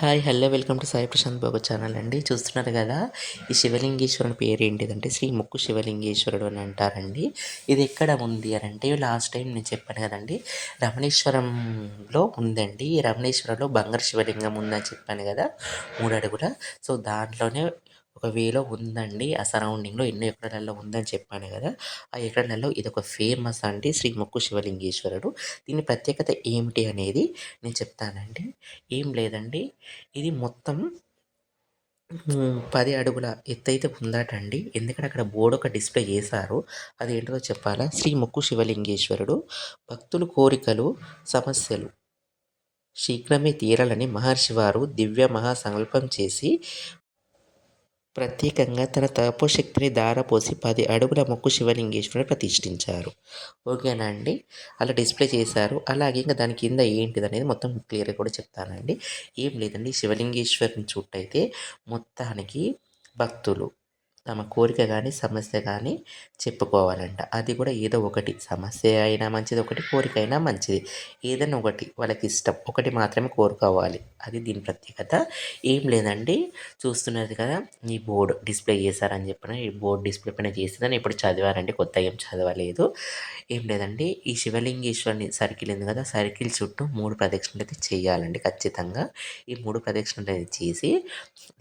Hi hello welcome to Sai Prashanth Babu channel అండి. చూస్తున్నారు కదా ఈ శివలింగేశ్వరుని పేరు ఏంటిదంటే శ్రీ ముక్కు శివలింగేశ్వరుడు అని అంటారండి. ఇది ఎక్కడ ఉంది అని అంటే లాస్ట్ టైం నేను చెప్పాను కదండి రమణేశ్వరంలో ఉందండి. ఈ రమణేశ్వరంలో బంగారు శివలింగం ఉందని చెప్పాను కదా మూడు అడుగుల. సో దాంట్లోనే ఒక వేలో ఉందండి. ఆ సరౌండింగ్లో ఎన్నో ఎకరాలలో ఉందని చెప్పాను కదా! ఆ ఎకరాలలో ఇది ఒక ఫేమస్ అండి శ్రీ ముక్కు శివలింగేశ్వరుడు. దీని ప్రత్యేకత ఏమిటి అనేది నేను చెప్తానండి. ఏం లేదండి. ఇది మొత్తం పది అడుగుల ఎత్తైతే ఉందటండి. ఎందుకంటే అక్కడ బోర్డు ఒక డిస్ప్లే చేశారు. అది ఏంటో చెప్పాలా? శ్రీ ముక్కు శివలింగేశ్వరుడు భక్తులు కోరికలు సమస్యలు శీఘ్రమే తీరాలని మహర్షి వారు దివ్య మహాసంకల్పం చేసి ప్రత్యేకంగా తన తపోశక్తిని ధారపోసి పది అడుగుల మొక్కు శివలింగేశ్వరుని ప్రతిష్ఠించారు. ఓకేనా అండి? అలా డిస్ప్లే చేశారు. అలాగే ఇంకా దాని కింద ఏంటిది అనేది మొత్తం క్లియర్గా కూడా చెప్తానండి. ఏం లేదండి. శివలింగేశ్వరిని చుట్టయితే మొత్తానికి భక్తులు తమ కోరిక కానీ సమస్య కానీ చెప్పుకోవాలంట. అది కూడా ఏదో ఒకటి. సమస్య అయినా మంచిది ఒకటి కోరిక అయినా మంచిది. ఏదైనా ఒకటి వాళ్ళకి ఇష్టం ఒకటి మాత్రమే కోరుకోవాలి. అది దీని ప్రత్యేకత. ఏం లేదండి. చూస్తున్నది కదా ఈ బోర్డు డిస్ప్లే చేశారని చెప్పిన ఈ బోర్డు డిస్ప్లే పైన చేసిందని ఇప్పుడు చదివారండి కొత్త ఏం చదవలేదు. ఏం లేదండి. ఈ శివలింగేశ్వరుని సర్కిల్ ఉంది కదా సర్కిల్ చుట్టూ మూడు ప్రదక్షిణలు అయితే చేయాలండి ఖచ్చితంగా. ఈ మూడు ప్రదక్షిణలు అయితే చేసి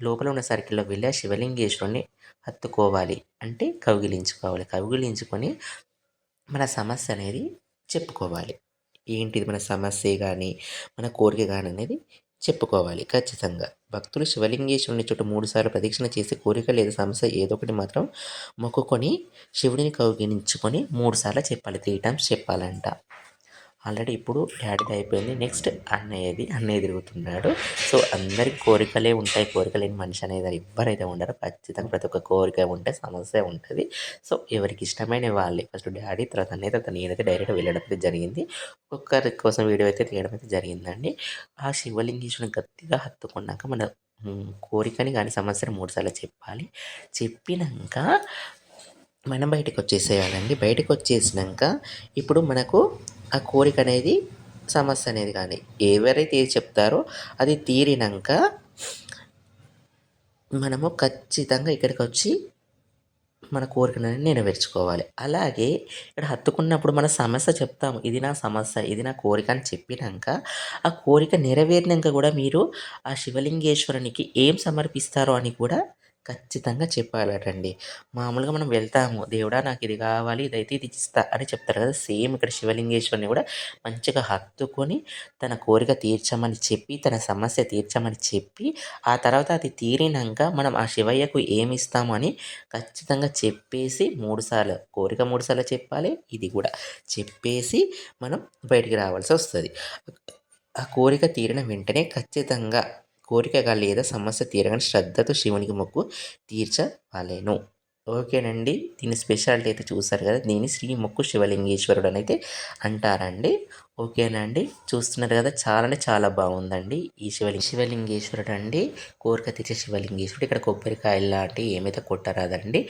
లోపల ఉన్న సర్కిల్లో వెళ్ళి ఆ శివలింగేశ్వరుని హత్తుకోవాలి. అంటే కౌగిలించుకోవాలి. కౌగిలించుకొని మన సమస్య అనేది చెప్పుకోవాలి. ఏంటిది మన సమస్య కానీ మన కోరిక కానీ అనేది చెప్పుకోవాలి. ఖచ్చితంగా. భక్తులు శివలింగేశ్వరుని చుట్టూ మూడుసార్లు ప్రదక్షిణ చేసి కోరిక లేదా సమస్య ఏదో ఒకటి మాత్రం మొక్కుకొని శివుడిని కౌగిలించుకొని మూడుసార్లు చెప్పాలి. త్రీ టైమ్స్ చెప్పాలంట. ఆల్రెడీ ఇప్పుడు డాడీది అయిపోయింది. నెక్స్ట్ అన్నయ్యది అన్నయ్య తిరుగుతున్నాడు. సో అందరికి కోరికలే ఉంటాయి. కోరికలేని మనిషి అనేది ఎవ్వరైతే ఉండరు. ఖచ్చితంగా ప్రతి ఒక్క కోరిక ఉంటే సమస్య ఉంటుంది. సో ఎవరికి ఇష్టమైన వాళ్ళే. ఫస్ట్ డాడీ తర్వాత అన్నయ్య తర్వాత నేనైతే డైరెక్ట్ వెళ్ళడం అయితే జరిగింది. ఒక్కొక్కరి కోసం వీడియో అయితే తీయడం అయితే జరిగిందండి. ఆ శివలింగేశ్వరుని గట్టిగా హత్తుకున్నాక మన కోరికని కానీ సమస్యను మూడుసార్లు చెప్పాలి. చెప్పినాక మనం బయటకు వచ్చేసేయాలండి. బయటకు వచ్చేసినాక ఇప్పుడు మనకు ఆ కోరిక అనేది సమస్య అనేది కానీ ఎవరైతే చెప్తారో అది తీరినాక మనము ఖచ్చితంగా ఇక్కడికి వచ్చి మన కోరికను నెరవేర్చుకోవాలి. అలాగే ఇక్కడ హత్తుకున్నప్పుడు మన సమస్య చెప్తాము. ఇది నా సమస్య ఇది నా కోరిక అని చెప్పినాక ఆ కోరిక నెరవేరినాక కూడా మీరు ఆ శివలింగేశ్వరునికి ఏం సమర్పిస్తారో అని కూడా ఖచ్చితంగా చెప్పాలటండి మామూలుగా మనం వెళ్తాము. దేవుడా నాకు ఇది కావాలి ఇదైతే ఇది ఇస్తా అని చెప్తారు కదా. సేమ్ ఇక్కడ శివలింగేశ్వరిని కూడా మంచిగా హత్తుకొని తన కోరిక తీర్చమని చెప్పి తన సమస్య తీర్చమని చెప్పి ఆ తర్వాత అది తీరినాక మనం ఆ శివయ్యకు ఏమి ఇస్తాము అని ఖచ్చితంగా చెప్పేసి మూడుసార్లు కోరిక మూడుసార్లు చెప్పాలి ఇది కూడా చెప్పేసి మనం బయటికి రావాల్సి వస్తుంది. ఆ కోరిక తీరిన వెంటనే ఖచ్చితంగా కోరికగా లేదా సమస్య తీరగానే శ్రద్ధతో శివునికి మొక్కు తీర్చవాలేను. ఓకేనండి. దీని స్పెషాలిటీ అయితే చూసారు కదా? దీన్ని శ్రీ మొక్కు శివలింగేశ్వరుడు అని అయితే అంటారండి. ఓకేనా అండి? చూస్తున్నారు కదా చాలా అంటే చాలా బాగుందండి ఈ శివలింగ శివలింగేశ్వరుడు అండి. కోరిక తీర్చే శివలింగేశ్వరుడు. ఇక్కడ కొబ్బరికాయలు లాంటివి ఏమైతే కొట్టరాదండి.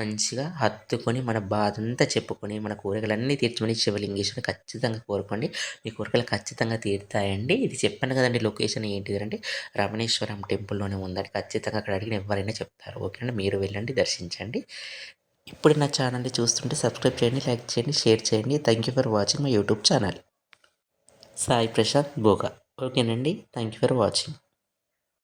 మంచిగా హత్తుకొని మన బాధ అంతా చెప్పుకొని మన కోరికలన్నీ తీర్చమని శివలింగేశ్వరుడు ఖచ్చితంగా కోరుకోండి. మీ కోరికలు ఖచ్చితంగా తీరుతాయండి. ఇది చెప్పాను కదండి లొకేషన్ ఏంటిది అంటే రమణేశ్వరం టెంపుల్లోనే ఉందండి. ఖచ్చితంగా అక్కడ అడిగిన ఎవరైనా చెప్తారు. ఓకేనండి? మీరు వెళ్ళండి దర్శించండి. ఇప్పుడు నా ఛానల్ని చూస్తుంటే సబ్స్క్రైబ్ చేయండి లైక్ చేయండి షేర్ చేయండి. Thank you for watching my YouTube channel. Sai Prashanth Boga. ఓకేనండి. Thank you for watching